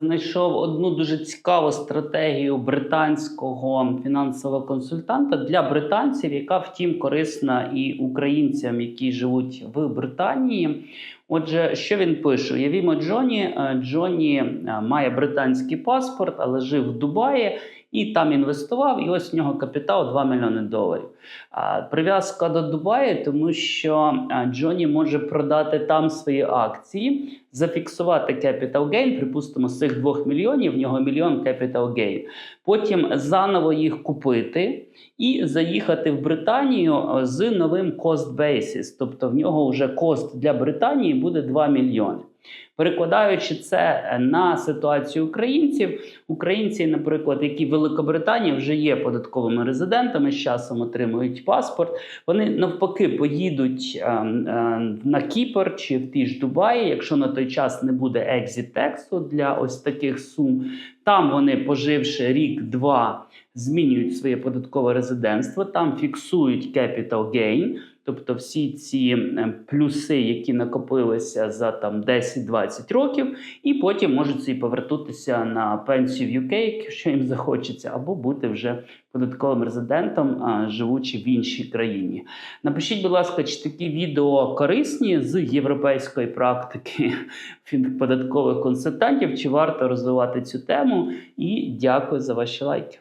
Знайшов одну дуже цікаву стратегію британського фінансового консультанта для британців, яка втім корисна і українцям, які живуть в Британії. Отже, що він пише? Уявімо, Джоні. Е, Джоні е, має британський паспорт, але жив в Дубаї і там інвестував. І ось в нього капітал 2 мільйони доларів. Прив'язка до Дубаї, тому що Джоні може продати там свої акції, зафіксувати capital gain, припустимо, з цих 2 мільйонів, в нього мільйон capital gain. Потім заново їх купити і заїхати в Британію з новим cost basis. Тобто в нього вже кост для Британії буде 2 мільйони. Перекладаючи це на ситуацію українців, українці, наприклад, які в Великобританії вже є податковими резидентами, з часом отримують паспорт, вони навпаки поїдуть е, е, на Кіпр чи в ті ж Дубаї, якщо на той час не буде екзит тексту для ось таких сум. Там вони, поживши рік-два, змінюють своє податкове резидентство, там фіксують capital gain, тобто всі ці е, плюси, які накопилися за там 10-20 років, і потім можуть собі повернутися на пенсію в UK, якщо їм захочеться, або бути вже податковим резидентом, живучи в іншій країні. Напишіть, будь ласка, чи такі відео корисні з європейської практики податкових консультантів, чи варто розвивати цю тему? І дякую за ваші лайки.